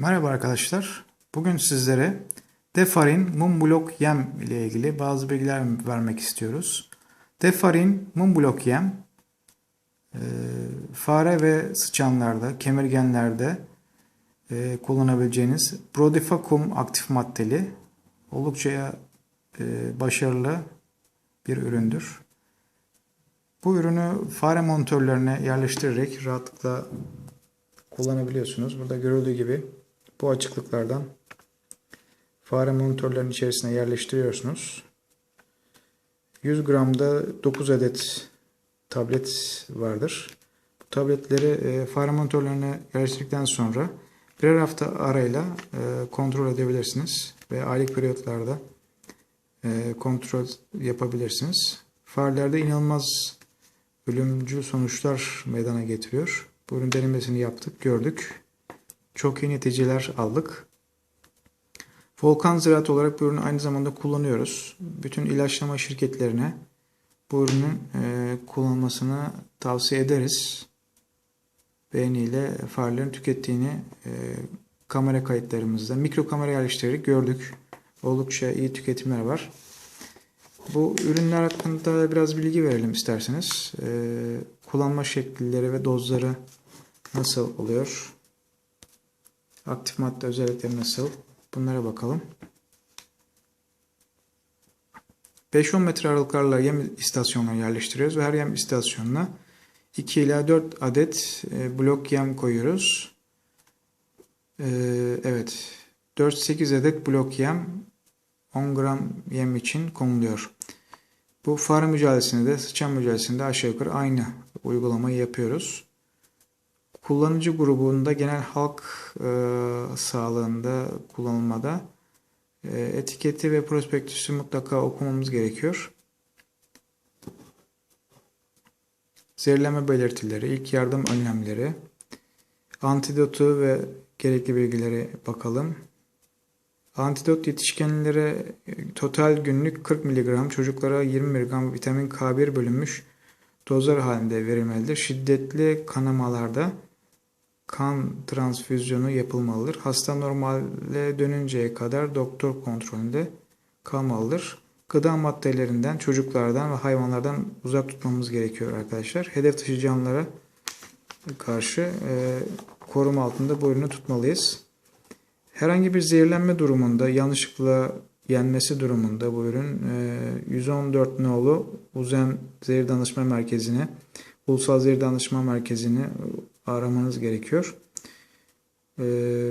Merhaba arkadaşlar. Bugün sizlere Defarin mum blok yem ile ilgili bazı bilgiler vermek istiyoruz. Defarin mum blok yem e, fare ve sıçanlarda, kemirgenlerde e, kullanabileceğiniz Brodifakum aktif maddeli oldukça e, başarılı bir üründür. Bu ürünü fare monitörlerine yerleştirerek rahatlıkla kullanabiliyorsunuz. Burada görüldüğü gibi bu açıklıklardan fare monitörlerin içerisine yerleştiriyorsunuz. 100 gramda 9 adet tablet vardır. Bu tabletleri e, fare monitörlerine yerleştirdikten sonra birer hafta arayla e, kontrol edebilirsiniz ve aylık periyotlarda e, kontrol yapabilirsiniz. Farelerde inanılmaz ölümcül sonuçlar meydana getiriyor. Bu ürün denemesini yaptık, gördük. Çok iyi neticeler aldık. Volkan Ziraat olarak bu ürünü aynı zamanda kullanıyoruz. Bütün ilaçlama şirketlerine bu ürünün e, kullanılmasını tavsiye ederiz. Beğeniyle farelerin tükettiğini e, kamera kayıtlarımızda mikro kamera yerleştirerek gördük. Oldukça iyi tüketimler var. Bu ürünler hakkında biraz bilgi verelim isterseniz. E, kullanma şekilleri ve dozları nasıl oluyor? Aktif madde özellikleri nasıl? Bunlara bakalım. 5-10 metre aralıklarla yem istasyonları yerleştiriyoruz ve her yem istasyonuna 2 ila 4 adet e, blok yem koyuyoruz. E, evet. 4-8 adet blok yem 10 gram yem için konuluyor. Bu fare mücadelesinde de sıçan mücadelesinde aşağı yukarı aynı uygulamayı yapıyoruz. Kullanıcı grubunda genel halk e, sağlığında kullanılmada e, etiketi ve prospektüsü mutlaka okumamız gerekiyor. Zehirlenme belirtileri, ilk yardım önlemleri, antidotu ve gerekli bilgileri bakalım. Antidot yetişkinlere total günlük 40 mg, çocuklara 20 mg vitamin K1 bölünmüş dozlar halinde verilmelidir. Şiddetli kanamalarda kan transfüzyonu yapılmalıdır. Hasta normale dönünceye kadar doktor kontrolünde kalmalıdır. Gıda maddelerinden çocuklardan ve hayvanlardan uzak tutmamız gerekiyor arkadaşlar. Hedef dışı canlılara karşı e, koruma altında ürünü tutmalıyız. Herhangi bir zehirlenme durumunda yanlışlıkla yenmesi durumunda bu ürün 114 nolu Uzen Zehir Danışma Merkezi'ne, Ulusal Zehir Danışma Merkezi'ni aramanız gerekiyor.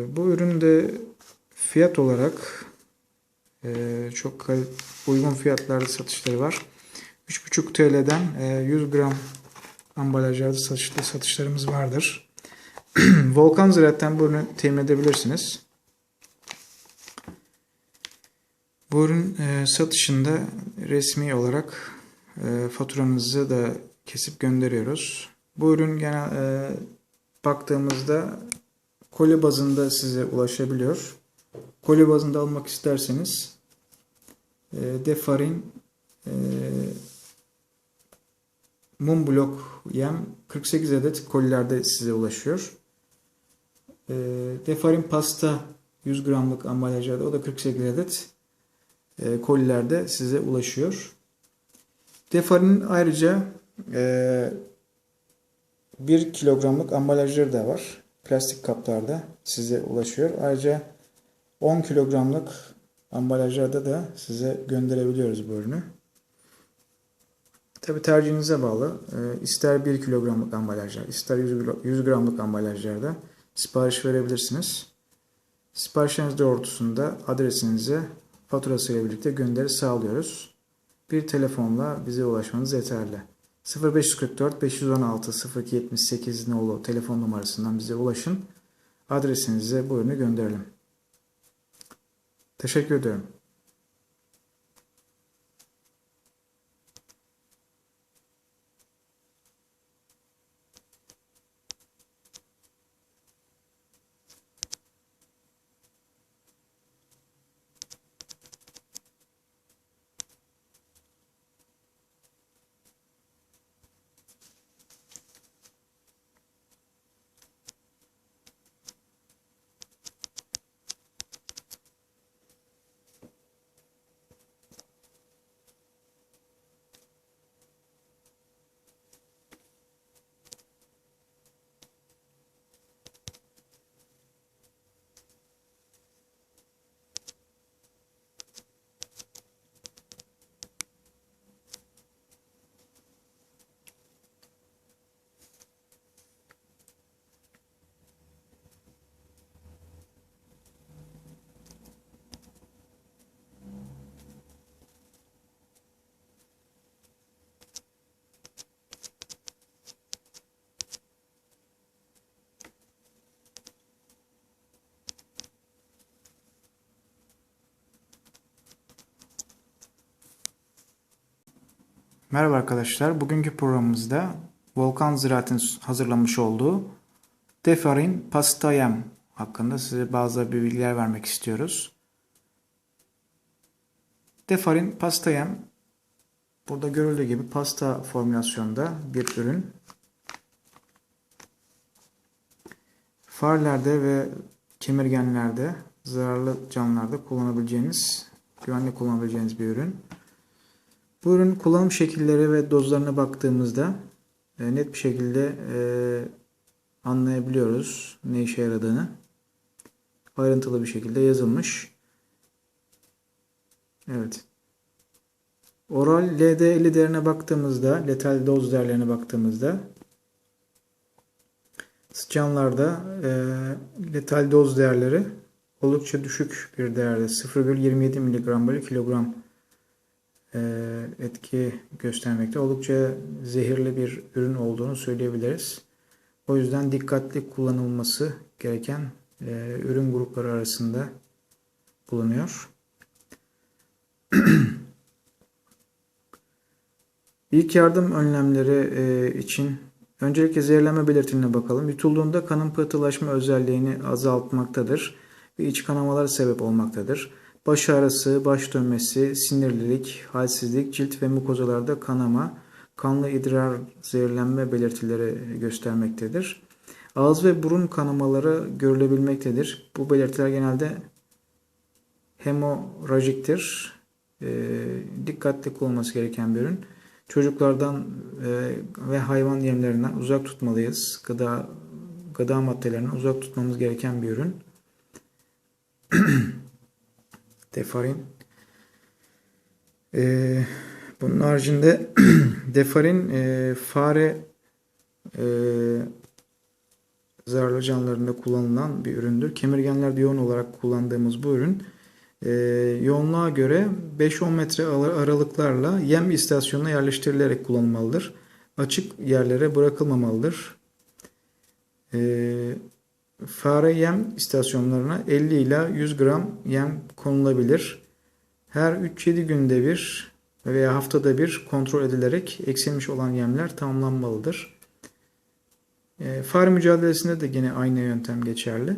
Bu üründe fiyat olarak çok uygun fiyatlarda satışları var. 3,5 TL'den 100 gram ambalajlarda satışlarımız vardır. Volkan Ziraat'tan bu ürünü temin edebilirsiniz. Bu ürün e, satışında resmi olarak e, faturanızı da kesip gönderiyoruz. Bu ürün genel e, baktığımızda koli bazında size ulaşabiliyor. Koli bazında almak isterseniz e, Defarin e, mum blok yem 48 adet kolilerde size ulaşıyor. E, Defarin pasta 100 gramlık ambalajlarda o da 48 adet kolilerde size ulaşıyor. Defarin'in ayrıca 1 kilogramlık ambalajları da var. Plastik kaplarda size ulaşıyor. Ayrıca 10 kilogramlık ambalajlarda da size gönderebiliyoruz bu ürünü. Tabi tercihinize bağlı. E, ister 1 kilogramlık ambalajlar, ister 100 gramlık ambalajlarda sipariş verebilirsiniz. Siparişleriniz doğrultusunda adresinize faturasıyla birlikte gönderi sağlıyoruz. Bir telefonla bize ulaşmanız yeterli. 0544 516 0278 nolu telefon numarasından bize ulaşın. Adresinize bu ürünü gönderelim. Teşekkür ederim. Merhaba arkadaşlar. Bugünkü programımızda Volkan Ziraat'ın hazırlamış olduğu Defarin Pastayem hakkında size bazı bilgiler vermek istiyoruz. Defarin Pastayem burada görüldüğü gibi pasta formülasyonda bir ürün. Farelerde ve kemirgenlerde, zararlı canlılarda kullanabileceğiniz, güvenli kullanabileceğiniz bir ürün. Bu ürün kullanım şekilleri ve dozlarına baktığımızda e, net bir şekilde e, anlayabiliyoruz ne işe yaradığını. Ayrıntılı bir şekilde yazılmış. Evet. Oral LD50 değerine baktığımızda, letal doz değerlerine baktığımızda sıçanlarda e, letal doz değerleri oldukça düşük bir değerde 0,27 mg bölü kilogram etki göstermekte. Oldukça zehirli bir ürün olduğunu söyleyebiliriz. O yüzden dikkatli kullanılması gereken e, ürün grupları arasında bulunuyor. İlk yardım önlemleri e, için öncelikle zehirlenme belirtilerine bakalım. Yutulduğunda kanın pıhtılaşma özelliğini azaltmaktadır ve iç kanamalar sebep olmaktadır. Baş ağrısı, baş dönmesi, sinirlilik, halsizlik, cilt ve mukozalarda kanama, kanlı idrar zehirlenme belirtileri göstermektedir. Ağız ve burun kanamaları görülebilmektedir. Bu belirtiler genelde hemorajiktir. E, dikkatli kullanılması gereken bir ürün. Çocuklardan e, ve hayvan yemlerinden uzak tutmalıyız. Gıda gıda maddelerinden uzak tutmamız gereken bir ürün. Defarin. Ee, bunun haricinde defarin e, fare e, zararlı canlılarında kullanılan bir üründür. Kemirgenlerde yoğun olarak kullandığımız bu ürün e, yoğunluğa göre 5-10 metre aralıklarla yem istasyonuna yerleştirilerek kullanılmalıdır. Açık yerlere bırakılmamalıdır. E, fare yem istasyonlarına 50 ila 100 gram yem konulabilir. Her 3-7 günde bir veya haftada bir kontrol edilerek eksilmiş olan yemler tamamlanmalıdır. E, fare mücadelesinde de yine aynı yöntem geçerli.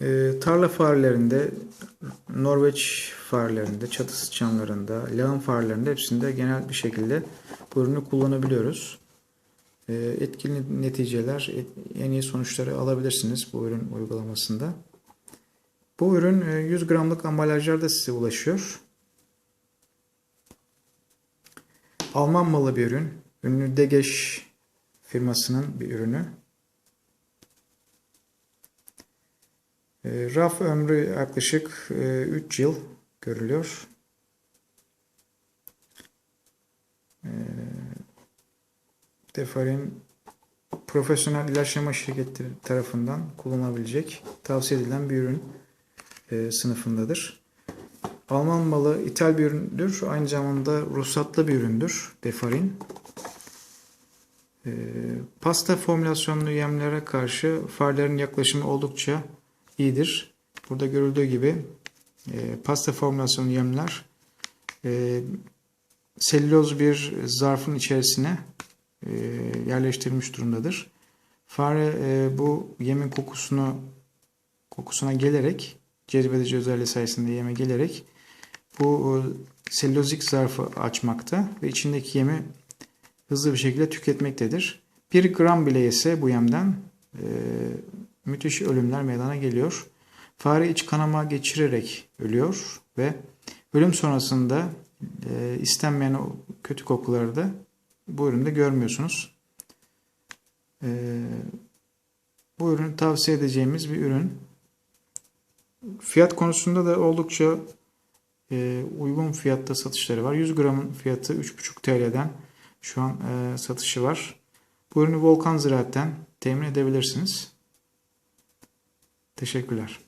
E, tarla farelerinde, Norveç farelerinde, çatı sıçanlarında, lağım farelerinde hepsinde genel bir şekilde bu ürünü kullanabiliyoruz. E, etkili neticeler, en iyi sonuçları alabilirsiniz bu ürün uygulamasında. Bu ürün 100 gramlık ambalajlarda size ulaşıyor. Alman malı bir ürün. Ünlü Degeş firmasının bir ürünü. E, raf ömrü yaklaşık 3 yıl görülüyor. E, Defarin profesyonel ilaçlama şirketleri tarafından kullanılabilecek tavsiye edilen bir ürün e, sınıfındadır. Alman malı ithal bir üründür. Aynı zamanda ruhsatlı bir üründür. Defarin. E, pasta formülasyonlu yemlere karşı farelerin yaklaşımı oldukça iyidir. Burada görüldüğü gibi e, pasta formülasyonlu yemler e, selüloz bir zarfın içerisine e, yerleştirilmiş durumdadır. Fare e, bu yemin kokusunu kokusuna gelerek cezbedici özelliği sayesinde yeme gelerek bu e, selülozik zarfı açmakta ve içindeki yemi hızlı bir şekilde tüketmektedir. 1 gram bile yese bu yemden e, müthiş ölümler meydana geliyor. Fare iç kanama geçirerek ölüyor ve ölüm sonrasında e, istenmeyen o kötü kokuları da bu üründe görmüyorsunuz. E, bu ürün tavsiye edeceğimiz bir ürün. Fiyat konusunda da oldukça e, uygun fiyatta satışları var. 100 gramın fiyatı 3,5 TL'den şu an e, satışı var. Bu ürünü Volkan Ziraat'ten temin edebilirsiniz. Teşekkürler.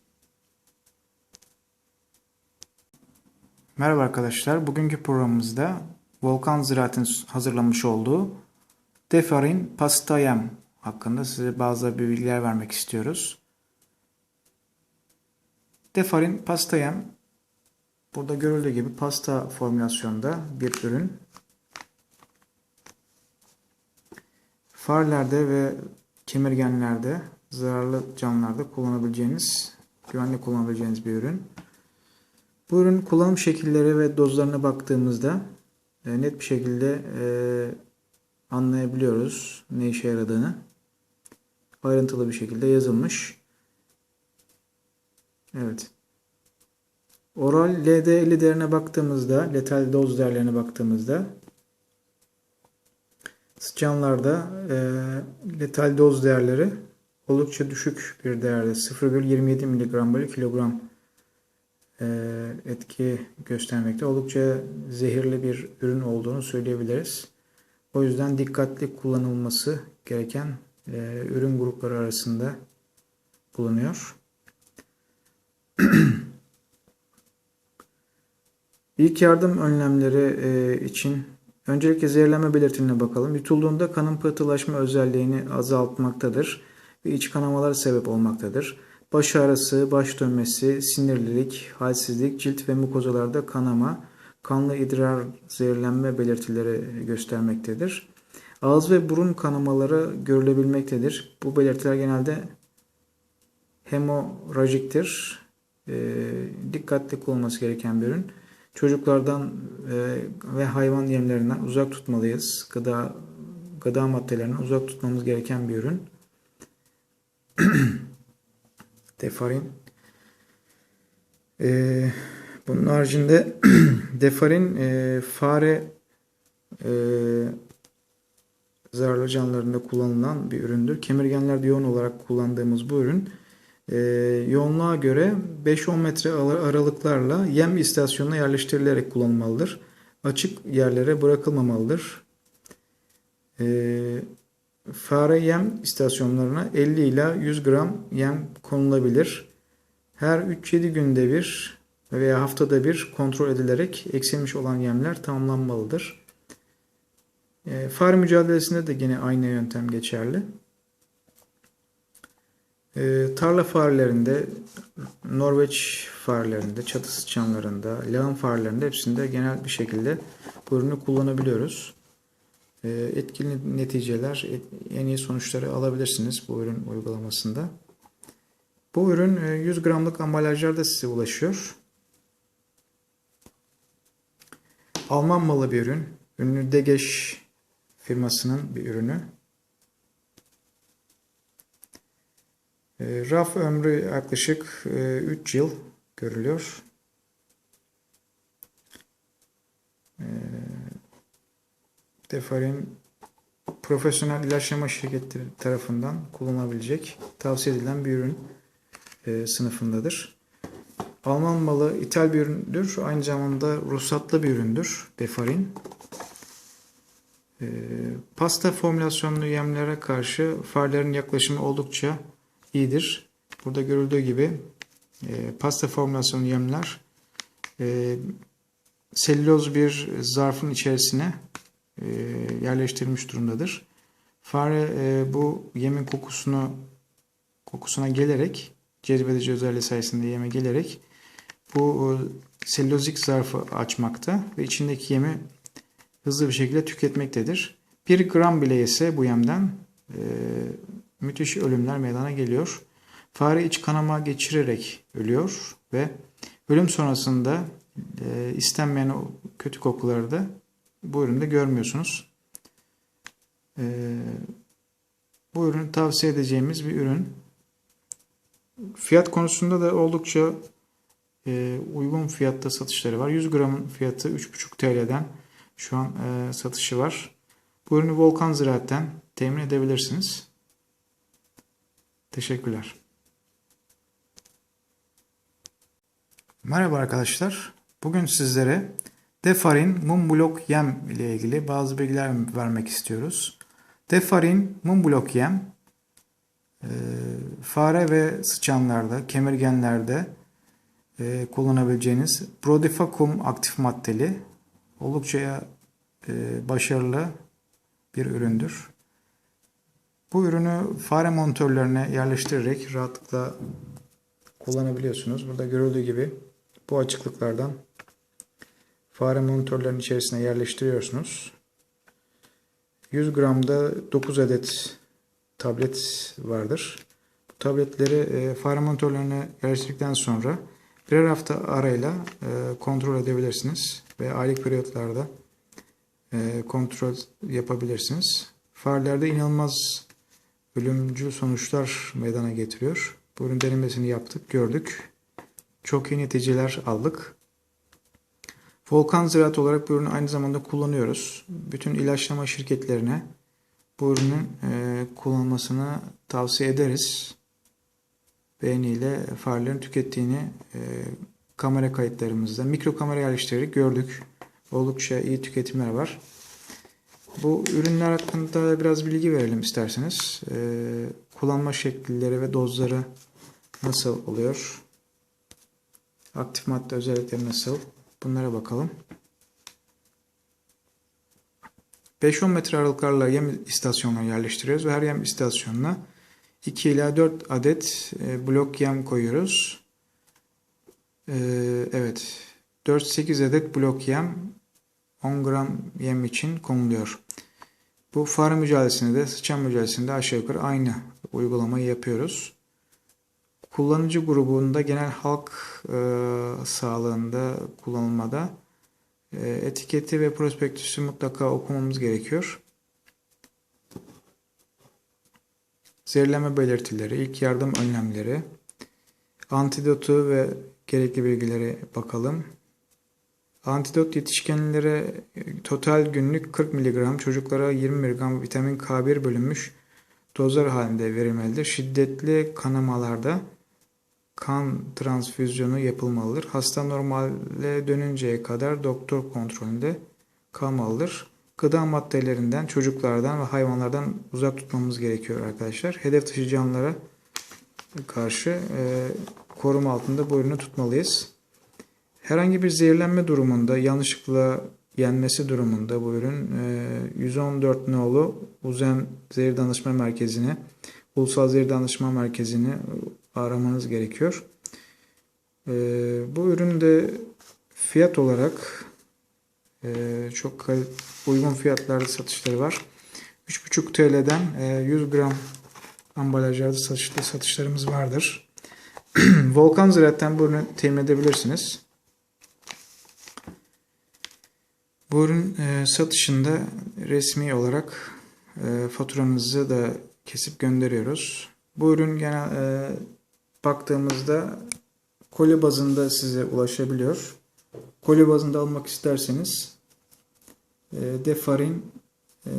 Merhaba arkadaşlar. Bugünkü programımızda Volkan Ziraat'ın hazırlamış olduğu Defarin Pastayem hakkında size bazı bilgiler vermek istiyoruz. Defarin Pastayem Burada görüldüğü gibi pasta formülasyonda bir ürün. Farelerde ve kemirgenlerde, zararlı canlılarda kullanabileceğiniz, güvenli kullanabileceğiniz bir ürün. Bu ürün kullanım şekilleri ve dozlarına baktığımızda e, net bir şekilde e, anlayabiliyoruz ne işe yaradığını. Ayrıntılı bir şekilde yazılmış. Evet. Oral LD50 değerine baktığımızda, letal doz değerlerine baktığımızda sıçanlarda e, letal doz değerleri oldukça düşük bir değerde 0,27 mg bölü kilogram etki göstermekte. Oldukça zehirli bir ürün olduğunu söyleyebiliriz. O yüzden dikkatli kullanılması gereken e, ürün grupları arasında bulunuyor. İlk yardım önlemleri e, için öncelikle zehirlenme belirtilerine bakalım. Yutulduğunda kanın pıhtılaşma özelliğini azaltmaktadır ve iç kanamalar sebep olmaktadır. Baş ağrısı, baş dönmesi, sinirlilik, halsizlik, cilt ve mukozalarda kanama, kanlı idrar zehirlenme belirtileri göstermektedir. Ağız ve burun kanamaları görülebilmektedir. Bu belirtiler genelde hemorajiktir. E, dikkatli kullanılması gereken bir ürün. Çocuklardan e, ve hayvan yemlerinden uzak tutmalıyız. Gıda gıda maddelerinden uzak tutmamız gereken bir ürün. Defarin. E, bunun haricinde defarin e, fare e, zararlı canlılarında kullanılan bir üründür. Kemirgenlerde yoğun olarak kullandığımız bu ürün e, yoğunluğa göre 5-10 metre aralıklarla yem istasyonuna yerleştirilerek kullanılmalıdır. Açık yerlere bırakılmamalıdır. E, fare yem istasyonlarına 50 ila 100 gram yem konulabilir. Her 3-7 günde bir veya haftada bir kontrol edilerek eksilmiş olan yemler tamamlanmalıdır. E, fare mücadelesinde de yine aynı yöntem geçerli. E, tarla farelerinde, Norveç farelerinde, çatı sıçanlarında, lağım farelerinde hepsinde genel bir şekilde bu ürünü kullanabiliyoruz. E, etkili neticeler, et, en iyi sonuçları alabilirsiniz bu ürün uygulamasında. Bu ürün 100 gramlık ambalajlarda size ulaşıyor. Alman malı bir ürün. Ünlü Degeş firmasının bir ürünü. E, raf ömrü yaklaşık 3 e, yıl görülüyor. E, Defarin profesyonel ilaçlama şirketleri tarafından kullanılabilecek tavsiye edilen bir ürün sınıfındadır. Alman malı ithal bir üründür. Aynı zamanda ruhsatlı bir üründür. Defarin. Pasta formülasyonlu yemlere karşı farelerin yaklaşımı oldukça iyidir. Burada görüldüğü gibi e, pasta formülasyonu yemler e, selüloz bir zarfın içerisine e, yerleştirilmiş durumdadır. Fare e, bu yemin kokusunu kokusuna gelerek cezbedici özelliği sayesinde yeme gelerek bu e, selülozik zarfı açmakta ve içindeki yemi hızlı bir şekilde tüketmektedir. 1 gram bile yese bu yemden müthiş ölümler meydana geliyor. Fare iç kanama geçirerek ölüyor ve ölüm sonrasında istenmeyen o kötü kokuları da bu üründe görmüyorsunuz. E, bu ürünü tavsiye edeceğimiz bir ürün. Fiyat konusunda da oldukça e, uygun fiyatta satışları var. 100 gramın fiyatı 3,5 TL'den şu an e, satışı var. Bu ürünü Volkan Ziraat'ten temin edebilirsiniz. Teşekkürler. Merhaba arkadaşlar. Bugün sizlere Defarin mum blok yem ile ilgili bazı bilgiler vermek istiyoruz. Defarin mum blok yem e, fare ve sıçanlarda, kemirgenlerde e, kullanabileceğiniz Brodifakum aktif maddeli oldukça e, başarılı bir üründür. Bu ürünü fare monitörlerine yerleştirerek rahatlıkla kullanabiliyorsunuz. Burada görüldüğü gibi bu açıklıklardan fare monitörlerin içerisine yerleştiriyorsunuz. 100 gramda 9 adet tablet vardır. Bu tabletleri e, fare monitörlerine yerleştirdikten sonra birer hafta arayla e, kontrol edebilirsiniz ve aylık periyotlarda e, kontrol yapabilirsiniz. Farelerde inanılmaz ölümcül sonuçlar meydana getiriyor. Bu ürün denemesini yaptık, gördük. Çok iyi neticeler aldık. Volkan Ziraat olarak bu ürünü aynı zamanda kullanıyoruz. Bütün ilaçlama şirketlerine bu ürünün e, kullanılmasını tavsiye ederiz. Beğeniyle farelerin tükettiğini e, kamera kayıtlarımızda mikro kamera yerleştirerek gördük. Oldukça iyi tüketimler var. Bu ürünler hakkında biraz bilgi verelim isterseniz. E, kullanma şekilleri ve dozları nasıl oluyor? Aktif madde özellikleri nasıl? Bunlara bakalım. 5-10 metre aralıklarla yem istasyonlarına yerleştiriyoruz ve her yem istasyonuna 2 ila 4 adet e, blok yem koyuyoruz. E, evet. 4-8 adet blok yem 10 gram yem için konuluyor. Bu fare mücadelesinde de sıçan mücadelesinde aşağı yukarı aynı uygulamayı yapıyoruz. Kullanıcı grubunda genel halk e, sağlığında kullanılmada e, etiketi ve prospektüsü mutlaka okumamız gerekiyor. Zehirleme belirtileri, ilk yardım önlemleri, antidotu ve gerekli bilgileri bakalım. Antidot yetişkinlere e, total günlük 40 mg, çocuklara 20 mg vitamin K1 bölünmüş dozlar halinde verilmelidir. Şiddetli kanamalarda kan transfüzyonu yapılmalıdır. Hasta normale dönünceye kadar doktor kontrolünde kalmalıdır. Gıda maddelerinden, çocuklardan ve hayvanlardan uzak tutmamız gerekiyor arkadaşlar. Hedef dışı canlılara karşı e, koruma altında bu ürünü tutmalıyız. Herhangi bir zehirlenme durumunda yanlışlıkla yenmesi durumunda bu ürün e, 114 nolu Uzen Zehir Danışma Merkezi'ne, Ulusal Zehir Danışma Merkezi'ni aramanız gerekiyor. E, bu üründe fiyat olarak e, çok uygun fiyatlarda satışları var. 3,5 TL'den e, 100 gram ambalajlarda satışlı satışlarımız vardır. Volkan Ziraat'tan bu ürünü temin edebilirsiniz. Bu ürün e, satışında resmi olarak e, faturanızı da kesip gönderiyoruz. Bu ürün genel baktığımızda koli bazında size ulaşabiliyor. Koli bazında almak isterseniz e, Defarin e,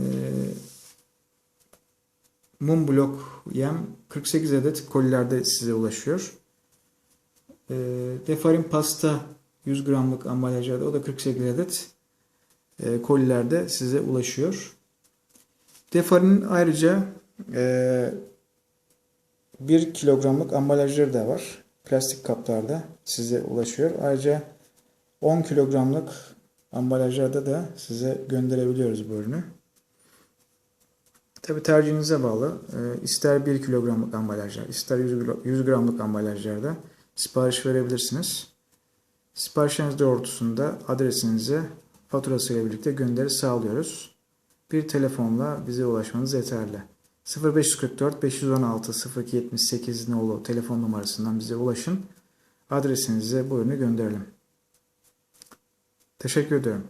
mum blok yem 48 adet kolilerde size ulaşıyor. E, Defarin pasta 100 gramlık ambalajlarda o da 48 adet kolilerde size ulaşıyor. Defarin'in ayrıca 1 kilogramlık ambalajları da var. Plastik kaplarda size ulaşıyor. Ayrıca 10 kilogramlık ambalajlarda da size gönderebiliyoruz bu ürünü. Tabi tercihinize bağlı. E, ister 1 kilogramlık ambalajlar, ister 100 gramlık ambalajlarda sipariş verebilirsiniz. Siparişleriniz doğrultusunda adresinize faturasıyla birlikte gönderi sağlıyoruz. Bir telefonla bize ulaşmanız yeterli. 0544 516 0278 nolu telefon numarasından bize ulaşın. Adresinize bu ürünü gönderelim. Teşekkür ediyorum.